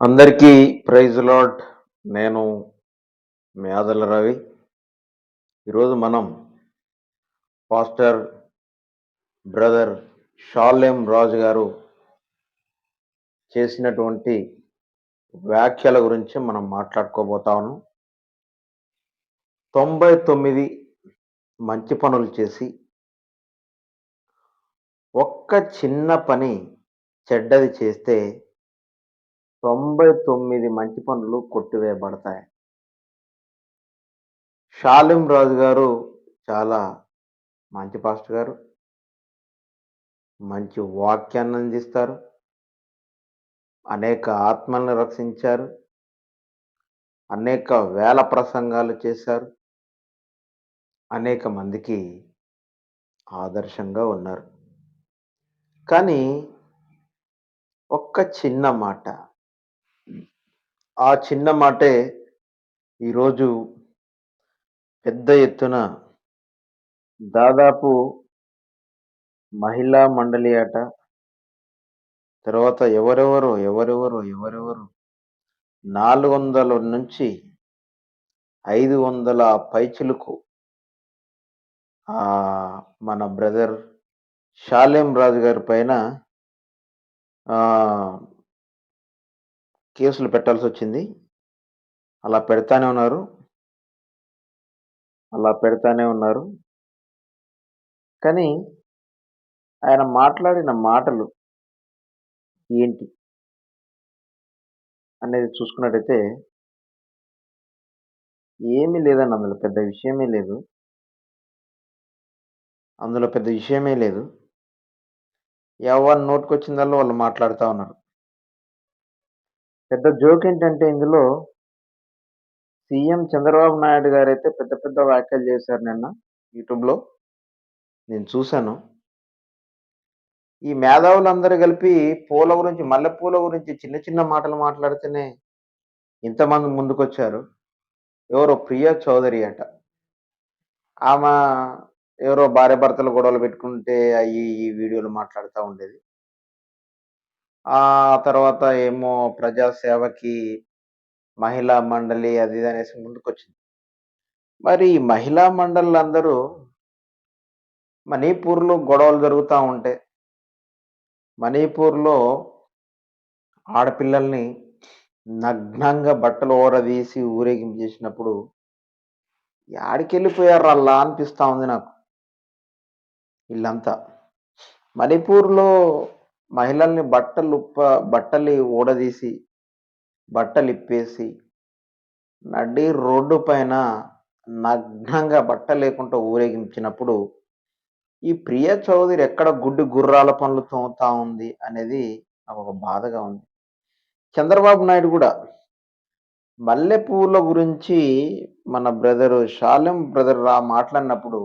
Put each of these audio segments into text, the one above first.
అందరికీ praise lord నేను మేదల రవి. ఈరోజు మనం పాస్టర్ బ్రదర్ షాలేం రాజు గారు చేసినటువంటి వ్యాఖ్యల గురించి మనం మాట్లాడుకోబోతాను తొంభై తొమ్మిది మంచి పనులు చేసి ఒక్క చిన్న పని చెడ్డది చేస్తే తొంభై తొమ్మిది మంచి పనులు కొట్టివేయబడతాయి. షాలిం రాజు గారు చాలా మంచి పాస్టర్ గారు. మంచి వాక్యాన్ని అందిస్తారు. అనేక ఆత్మల్ని రక్షించారు. అనేక వేల ప్రసంగాలు చేశారు. అనేక మందికి ఆదర్శంగా ఉన్నారు. కానీ ఒక్క చిన్న మాట ఆ చిన్న మాటే ఈరోజు పెద్ద ఎత్తున దాదాపు మహిళా మండలి ఆట తర్వాత ఎవరెవరు ఎవరెవరు ఎవరెవరు నాలుగు వందల నుంచి ఐదు వందల పైచులకు మన బ్రదర్ షాలేం రాజు గారి పైన కేసులు పెట్టాల్సి వచ్చింది అలా పెడతానే ఉన్నారు. అలా పెడతానే ఉన్నారు. కానీ ఆయన మాట్లాడిన మాటలు ఏంటి? అనేది చూసుకున్నట్టయితే ఏమీ లేదండి అందులో. పెద్ద విషయమే లేదు. అందులో పెద్ద విషయమే లేదు. ఎవరి నోటుకొచ్చిందల్లో వాళ్ళు మాట్లాడుతూ ఉన్నారు. పెద్ద జోక్ ఏంటంటే ఇందులో సీఎం చంద్రబాబు నాయుడు గారు అయితే పెద్ద పెద్ద వ్యాఖ్యలు చేశారు నిన్న యూట్యూబ్లో. నేను చూశాను. ఈ మేధావులందరూ కలిపి పూల గురించి మల్లెపూల గురించి చిన్న చిన్న మాటలు మాట్లాడితేనే ఇంతమంది ముందుకొచ్చారు. ఎవరో ప్రియా చౌదరి అట. ఆమె ఎవరో భార్య భర్తలు గొడవలు పెట్టుకుంటే అవి ఈ వీడియోలు మాట్లాడుతూ ఉండేది. ఆ తర్వాత ఏమో ప్రజాసేవకి మహిళా మండలి అది ఇది అనేసి ముందుకొచ్చింది. మరి ఈ మహిళా మండళ్ళు అందరూ మణిపూర్లో గొడవలు జరుగుతూ ఉంటే మణిపూర్లో ఆడపిల్లల్ని నగ్నంగా బట్టలు ఓరదీసి ఊరేగింపు చేసినప్పుడు యాడికెళ్ళిపోయారు అలా అనిపిస్తూ ఉంది నాకు. వీళ్ళంతా మణిపూర్లో మహిళల్ని బట్టలు బట్టలు ఊడదీసి బట్టలు ఇప్పేసి నడి రోడ్డు పైన నగ్నంగా బట్ట లేకుండా ఊరేగించినప్పుడు ఈ ప్రియ చౌదరి ఎక్కడ గుడ్డి గుర్రాల పనులు తోముతా ఉంది అనేది నాకు ఒక బాధగా ఉంది. చంద్రబాబు నాయుడు కూడా మల్లెపూల గురించి మన బ్రదరు షాలెం బ్రదర్ రా మాట్లాడినప్పుడు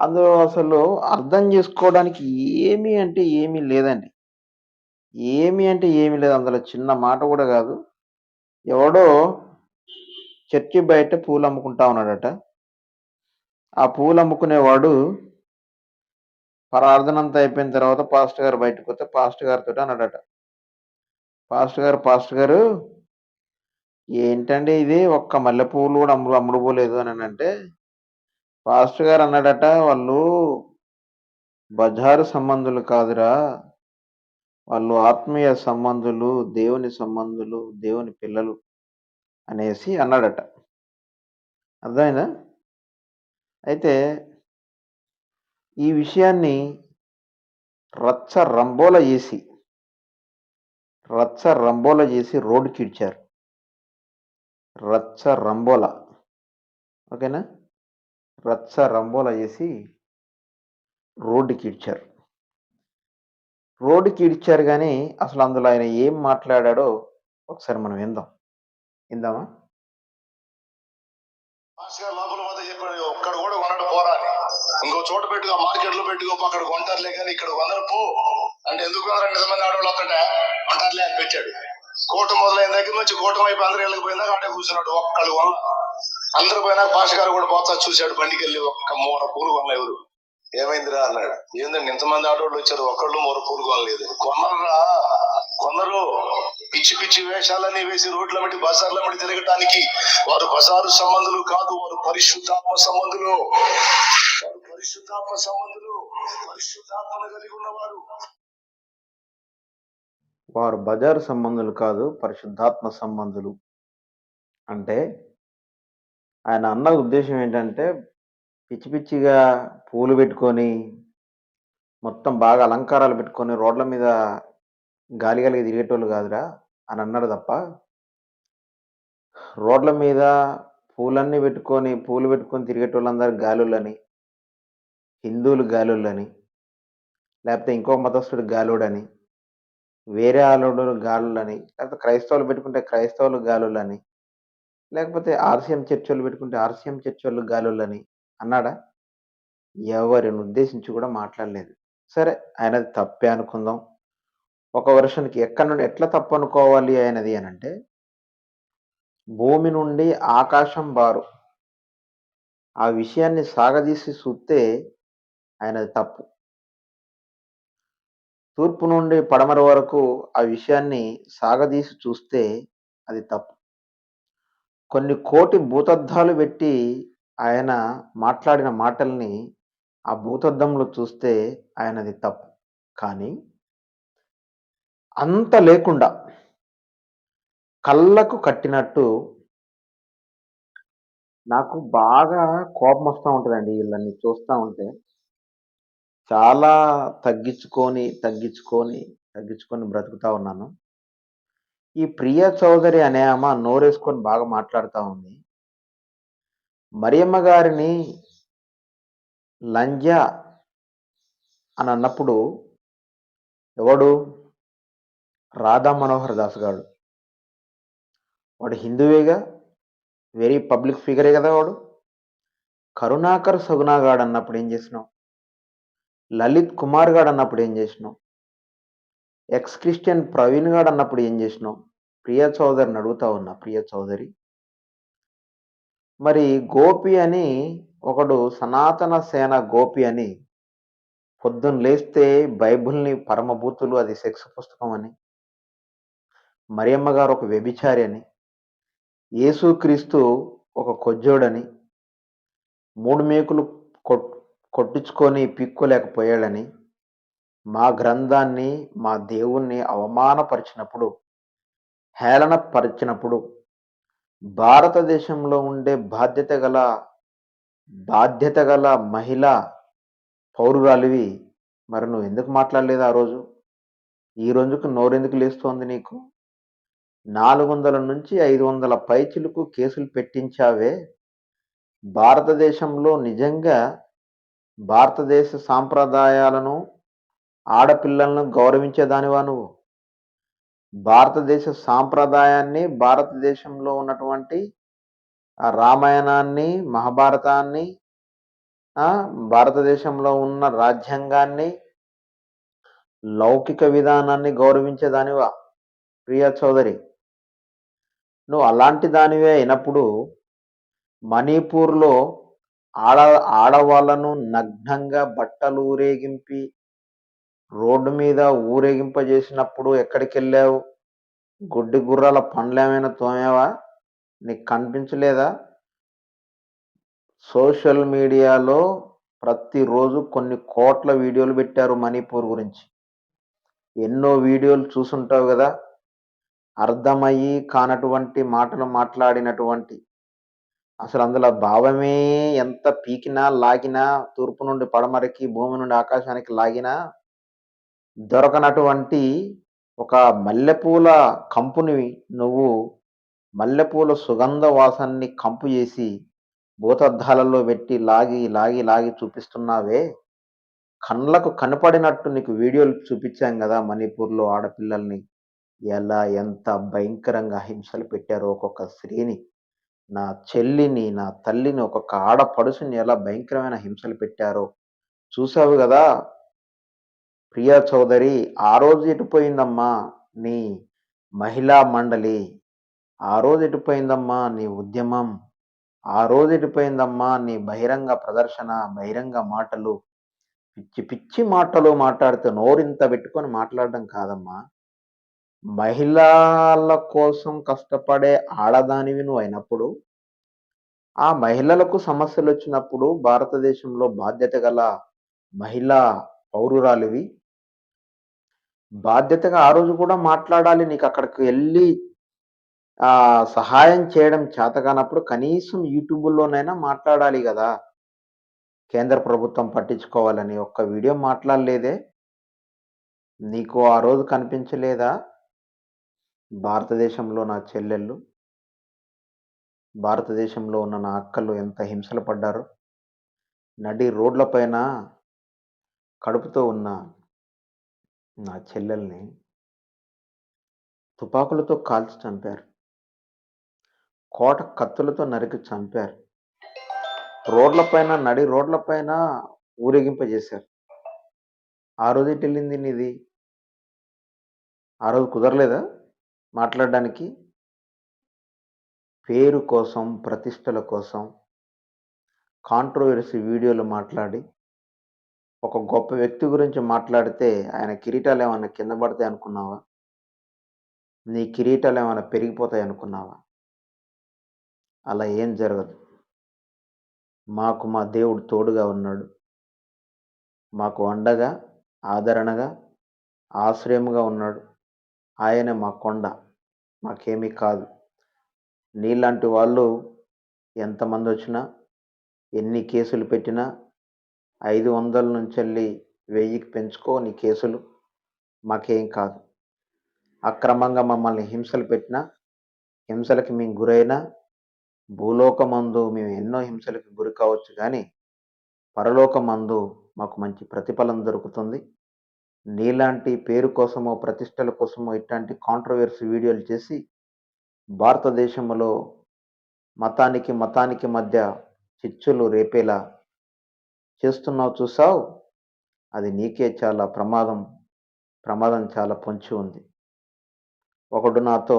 అందులో అసలు అర్థం చేసుకోవడానికి ఏమీ అంటే ఏమీ లేదండి. ఏమి అంటే ఏమి లేదు. అందులో చిన్న మాట కూడా కాదు. ఎవడో చర్చి బయట పూలు అమ్ముకుంటా ఉన్నాడట. ఆ పూలు అమ్ముకునేవాడు ప్రార్థన అంతా అయిపోయిన తర్వాత పాస్టర్ గారు బయటకు వస్తే పాస్టర్ గారితో అన్నాడట. పాస్టర్ గారు పాస్టర్ గారు ఏంటండి ఇది? ఒక్క మల్లె పువ్వులు కూడా అమ్ముడు అమ్ముడుపోలేదు అని అంటే పాస్టర్ గారు అన్నాడట వాళ్ళు బజారు సంబంధులు కాదురా. వాళ్ళు ఆత్మీయ సంబంధులు దేవుని సంబంధులు దేవుని పిల్లలు అనేసి అన్నాడట. అర్థమైందా? అయితే ఈ విషయాన్ని రచ్చ రంబోల చేసి రచ్చ రంబోల చేసి రోడ్డుకి ఇడ్చారు. రచ్చ రంబోల. ఓకేనా? రచ్చ రంబోల చేసి రోడ్డుకి ఇడ్చారు రోడ్డుకి ఇడ్చారు కానీ అసలు అందులో ఆయన ఏం మాట్లాడాడో ఒకసారి మనం విందాం. విందామా? లోపల కూడా పోరా ఇంకో చోట పెట్టుకో మార్కెట్లో పెట్టుకో అక్కడ కొంటారులే కానీ ఇక్కడ వందరు పో. అంటే ఎందుకు కొనరు నిజమైన ఆడవాళ్ళు వస్తుంటే కొంటారులే అని పెట్టాడు. కోట మొదలైన దగ్గర నుంచి కోటం వైపు అందరు వెళ్ళకి పోయిందాక కూర్చున్నాడు ఒక్కడు అందరు పోయినా భాష గారు కూడా పోతా చూశాడు బండికి వెళ్ళి ఒక్క మూర పూలు కొనలే ఎవరు. ఏమైందిరా అన్నాడు. ఏందండి ఇంతమంది ఆడవాళ్ళు వచ్చారు ఒక్కళ్ళు మూర పూలు కొనలేదు. కొనరా? కొందరు పిచ్చి పిచ్చి వేషాలన్నీ వేసి రోడ్ల బట్టి బజార్ల బట్టి తిరగటానికి వారు బజారు సంబంధులు కాదు వారు పరిశుద్ధాత్మ సంబంధులు. వారు పరిశుద్ధాత్మ సంబంధులు. పరిశుద్ధాత్మను కలిగి ఉన్నవారు. వారు బజారు సంబంధులు కాదు పరిశుద్ధాత్మ సంబంధులు. అంటే ఆయన అన్న ఉద్దేశం ఏంటంటే పిచ్చి పిచ్చిగా పూలు పెట్టుకొని మొత్తం బాగా అలంకారాలు పెట్టుకొని రోడ్ల మీద గాలి గాలిగా తిరిగేటోళ్ళు కాదురా అని అన్నాడు తప్ప రోడ్ల మీద పూలన్నీ పెట్టుకొని పూలు పెట్టుకొని తిరిగేటోళ్ళందరూ గాలులని హిందువులు గాలులని లేకపోతే ఇంకో మతస్థుడు గాలుడని వేరే ఆలుడు గాలులని లేకపోతే క్రైస్తవులు పెట్టుకుంటే క్రైస్తవులు గాలులని లేకపోతే ఆర్సీఎం చర్చోళ్ళు పెట్టుకుంటే ఆర్సీఎం చర్చోళ్ళు గాలులని అన్నాడా? ఎవరిని ఉద్దేశించి కూడా మాట్లాడలేదు. సరే ఆయనది తప్పే అనుకుందాం. ఒక వర్షన్కి ఎక్కడి నుండి ఎట్లా తప్పు అనుకోవాలి ఆయనది అని అంటే భూమి నుండి ఆకాశం బారు. ఆ విషయాన్ని సాగదీసి చూస్తే ఆయనది తప్పు. తూర్పు నుండి పడమర వరకు ఆ విషయాన్ని సాగదీసి చూస్తే అది తప్పు. కొన్ని కోటి భూతద్దాలు పెట్టి ఆయన మాట్లాడిన మాటల్ని ఆ భూతద్దంలో చూస్తే ఆయనది తప్పు. కానీ అంత లేకుండా కళ్ళకు కట్టినట్టు నాకు బాగా కోపం వస్తూ ఉంటుందండి వీళ్ళని చూస్తూ ఉంటే. చాలా తగ్గించుకొని తగ్గించుకొని తగ్గించుకొని బ్రతుకుతా ఉన్నాను. ఈ ప్రియ చౌదరి అనే ఆమె నోరేసుకొని బాగా మాట్లాడుతూ ఉంది. మరియమ్మ గారిని లంజ అని అన్నప్పుడు ఎవడు? రాధా మనోహర్ దాస్ గారు వాడు హిందువేగా వెరీ పబ్లిక్ ఫిగరే కదా వాడు. కరుణాకర్ సగునాగాడు అన్నప్పుడు ఏం చేసినావు? లలిత్ కుమార్ గాడు అన్నప్పుడు ఏం చేసినావు? ఎక్స్ క్రిస్టియన్ ప్రవీణ్ గాడు అన్నప్పుడు ఏం చేసినావు? ప్రియ చౌదరిని అడుగుతా ఉన్నా ప్రియ చౌదరి మరి గోపి అని ఒకడు సనాతన సేన గోపి అని పొద్దున్న లేస్తే బైబిల్ని పరమభూతులు అది సెక్స్ పుస్తకం అని మరియమ్మ గారు ఒక వ్యభిచారి అని యేసుక్రీస్తు ఒక కొజ్జోడని మూడు మేకులు కొట్ కొట్టించుకొని పిక్కులేకపోయాడని మా గ్రంథాన్ని మా దేవుణ్ణి అవమానపరిచినప్పుడు హేళన పరిచినప్పుడు భారతదేశంలో ఉండే బాధ్యత గల బాధ్యత గల మహిళ పౌరురాలివి. మరి నువ్వు ఎందుకు మాట్లాడలేదు ఆ రోజు? ఈ రోజుకు నోరెందుకు లేస్తోంది నీకు? నాలుగు వందల నుంచి ఐదు వందల పైచులకు కేసులు పెట్టించావే. భారతదేశంలో నిజంగా భారతదేశ సాంప్రదాయాలను ఆడపిల్లలను గౌరవించేదానివా నువ్వు? భారతదేశ సాంప్రదాయాన్ని భారతదేశంలో ఉన్నటువంటి ఆ రామాయణాన్ని మహాభారతాన్ని భారతదేశంలో ఉన్న రాజ్యాంగాన్ని లౌకిక విధానాన్ని గౌరవించేదానివా ప్రియా చౌదరి నువ్వు అలాంటి దానివే అయినప్పుడు మణిపూర్లో ఆడ ఆడవాళ్ళను నగ్నంగా బట్టలు ఊరేగింపి రోడ్డు మీద ఊరేగింపజేసినప్పుడు ఎక్కడికి వెళ్ళావు గుడ్డి గుర్రాల పనులేమైనా తోమేవా? నీకు కనిపించలేదా? సోషల్ మీడియాలో ప్రతిరోజు కొన్ని కోట్ల వీడియోలు పెట్టారు మణిపూర్ గురించి. ఎన్నో వీడియోలు చూసుంటావు కదా? అర్థమయ్యి కానటువంటి మాటలు మాట్లాడినటువంటి. అసలు అందులో భావమే ఎంత పీకినా లాగినా తూర్పు నుండి పడమరకి భూమి నుండి ఆకాశానికి లాగినా దొరకనటువంటి ఒక మల్లెపూల కంపుని నువ్వు మల్లెపూల సుగంధ వాసనని కంపు చేసి భూతద్దాలలో పెట్టి లాగి లాగి లాగి చూపిస్తున్నావే? కళ్ళకు కనపడినట్టు నీకు వీడియోలు చూపించాం కదా మణిపూర్లో ఆడపిల్లల్ని. ఎలా ఎంత భయంకరంగా హింసలు పెట్టారో ఒక్కొక్క స్త్రీని. నా చెల్లిని నా తల్లిని ఒక్కొక్క ఆడపడుసుని ఎలా భయంకరమైన హింసలు పెట్టారో. చూసావు కదా? ప్రియా చౌదరి ఆ రోజు ఎటుపోయిందమ్మా నీ మహిళా మండలి? ఆ రోజు ఎటుపోయిందమ్మా నీ ఉద్యమం? ఆ రోజు ఎటుపోయిందమ్మా నీ బహిరంగ ప్రదర్శన బహిరంగ మాటలు? పిచ్చి పిచ్చి మాటలు మాట్లాడితే నోరింత పెట్టుకొని మాట్లాడడం కాదమ్మా. మహిళల కోసం కష్టపడే ఆడదానివి నువ్వు అయినప్పుడు ఆ మహిళలకు సమస్యలు వచ్చినప్పుడు భారతదేశంలో బాధ్యత గల మహిళా పౌరురాలివి బాధ్యతగా ఆ రోజు కూడా మాట్లాడాలి. నీకు అక్కడికి వెళ్ళి ఆ సహాయం చేయడం చేతగానప్పుడు కనీసం యూట్యూబ్లోనైనా మాట్లాడాలి కదా. కేంద్ర ప్రభుత్వం పట్టించుకోవాలని ఒక్క వీడియో మాట్లాడలేదే. నీకు ఆ రోజు కనిపించలేదా? భారతదేశంలో నా చెల్లెళ్ళు భారతదేశంలో ఉన్న నా అక్కలు ఎంత హింసలు పడ్డారు. నడి రోడ్లపైన కడుపుతో ఉన్న నా చెల్లెల్ని తుపాకులతో కాల్చి చంపారు. కోట కత్తులతో నరికి చంపారు. రోడ్లపైన నడి రోడ్లపైన ఊరేగింపజేశారు. ఆ రోజు ఎటు వెళ్ళింది నీది? ఆ రోజు కుదరలేదా మాట్లాడడానికి? పేరు కోసం ప్రతిష్టల కోసం కాంట్రవర్సీ వీడియోలు మాట్లాడి ఒక గొప్ప వ్యక్తి గురించి మాట్లాడితే ఆయన కిరీటాలు ఏమైనా కింద పడతాయి అనుకున్నావా? నీ కిరీటాలు ఏమైనా పెరిగిపోతాయి అనుకున్నావా? అలా ఏం జరగదు. మాకు మా దేవుడు తోడుగా ఉన్నాడు. మాకు అండగా ఆదరణగా ఆశ్రయముగా ఉన్నాడు. ఆయనే మా కొండ. మాకేమీ కాదు. నీలాంటి వాళ్ళు ఎంతమంది వచ్చినా ఎన్ని కేసులు పెట్టినా ఐదు వందల నుంచి వెళ్ళి వెయ్యికి పెంచుకో నీ కేసులు మాకేం కాదు. అక్రమంగా మమ్మల్ని హింసలు పెట్టినా హింసలకి మేము గురైనా భూలోకమందు మేము ఎన్నో హింసలకు గురి కావచ్చు కానీ పరలోకమందు మాకు మంచి ప్రతిఫలం దొరుకుతుంది. నీలాంటి పేరు కోసమో ప్రతిష్టల కోసమో ఇట్లాంటి కాంట్రవర్సీ వీడియోలు చేసి భారతదేశంలో మతానికి మతానికి మధ్య చిచ్చులు రేపేలా చేస్తున్నావు చూసావు? అది నీకే చాలా ప్రమాదం ప్రమాదం చాలా పొంచి ఉంది. ఒకడు నాతో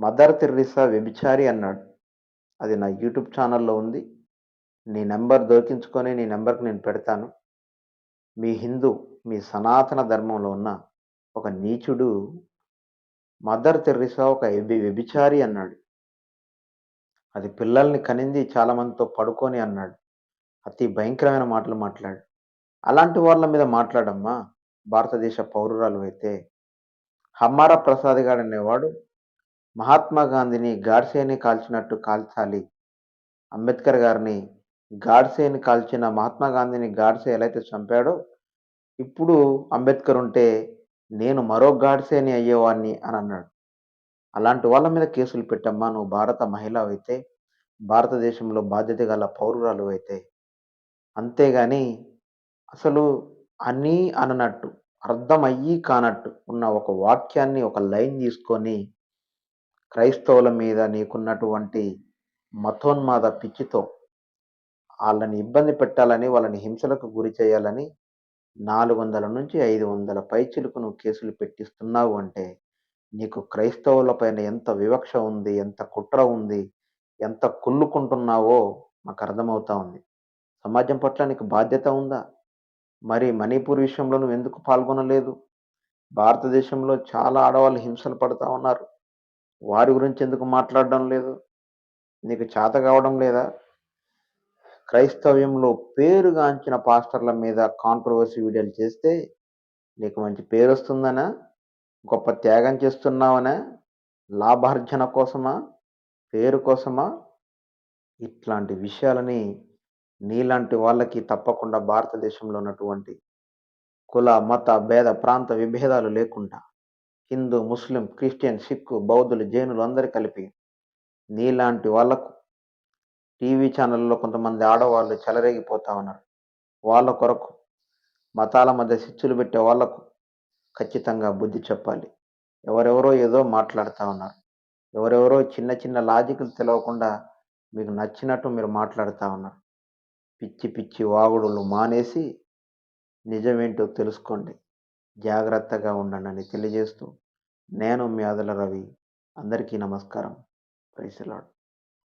మదర్ తెర్రిసా వ్యభిచారి అన్నాడు. అది నా యూట్యూబ్ ఛానల్లో ఉంది. నీ నెంబర్ దొరికించుకొని నీ నెంబర్కి నేను పెడతాను. మీ హిందూ మీ సనాతన ధర్మంలో ఉన్న ఒక నీచుడు మదర్ తెర్రిసా ఒక ఎబి వ్యభిచారి అన్నాడు. అది పిల్లల్ని కనింది చాలామందితో పడుకొని అన్నాడు. అతి భయంకరమైన మాటలు మాట్లాడు. అలాంటి వాళ్ళ మీద మాట్లాడమ్మా. భారతదేశ పౌరురాలు అయితే. హమ్మారా ప్రసాద్ గారు అనేవాడు మహాత్మా గాంధీని గాడ్సేని కాల్చినట్టు కాల్చాలి. అంబేద్కర్ గారిని గాడ్సేని కాల్చిన మహాత్మా గాంధీని గాడ్సే ఎలా అయితే చంపాడో ఇప్పుడు అంబేద్కర్ ఉంటే నేను మరో గాడ్సేని అయ్యేవాడిని అని అన్నాడు. అలాంటి వాళ్ళ మీద కేసులు పెట్టమ్మా. నువ్వు భారత మహిళ అయితే భారతదేశంలో బాధ్యత గల పౌరురాలు అయితే. అంతేగాని అసలు అని అననట్టు అర్థమయ్యి కానట్టు ఉన్న ఒక వాక్యాన్ని ఒక లైన్ తీసుకొని క్రైస్తవుల మీద నీకున్నటువంటి మతోన్మాద పిచ్చితో వాళ్ళని ఇబ్బంది పెట్టాలని వాళ్ళని హింసలకు గురి చేయాలని నాలుగు వందల నుంచి ఐదు వందల పైచిలకు నువ్వు కేసులు పెట్టిస్తున్నావు అంటే నీకు క్రైస్తవుల పైన ఎంత వివక్ష ఉంది ఎంత కుట్ర ఉంది ఎంత కుళ్ళుకుంటున్నావో మాకు అర్థమవుతా ఉంది. సమాజం పట్ల నీకు బాధ్యత ఉందా? మరి మణిపూర్ విషయంలో నువ్వు ఎందుకు పాల్గొనలేదు? భారతదేశంలో చాలా ఆడవాళ్ళు హింసలు పడుతూ ఉన్నారు. వారి గురించి ఎందుకు మాట్లాడడం లేదు? నీకు చేత కావడం లేదా? క్రైస్తవ్యంలో పేరుగాంచిన పాస్టర్ల మీద కాంట్రవర్సీ వీడియోలు చేస్తే నీకు మంచి పేరు వస్తుందనా? గొప్ప త్యాగం చేస్తున్నావనా? లాభార్జన కోసమా? పేరు కోసమా? ఇట్లాంటి విషయాలని నీలాంటి వాళ్ళకి తప్పకుండా భారతదేశంలో ఉన్నటువంటి కుల మత భేద ప్రాంత విభేదాలు లేకుండా హిందూ ముస్లిం క్రిస్టియన్ సిక్కు బౌద్ధులు జైనులు అందరు కలిపి నీలాంటి వాళ్ళకు టీవీ ఛానల్లో కొంతమంది ఆడవాళ్ళు చెలరేగిపోతా ఉన్నారు. వాళ్ళ కొరకు మతాల మధ్య శిచ్చులు పెట్టే వాళ్ళకు ఖచ్చితంగా బుద్ధి చెప్పాలి. ఎవరెవరో ఏదో మాట్లాడుతూ ఉన్నారు. ఎవరెవరో చిన్న చిన్న లాజిక్లు తెలవకుండా మీకు నచ్చినట్టు మీరు మాట్లాడుతూ ఉన్నారు. పిచ్చి పిచ్చి వాగుడులు మానేసి నిజమేంటో తెలుసుకోండి. జాగ్రత్తగా ఉండండి అని తెలియజేస్తూ నేను మీ అదల రవి. అందరికీ నమస్కారం. ప్రైసలాడు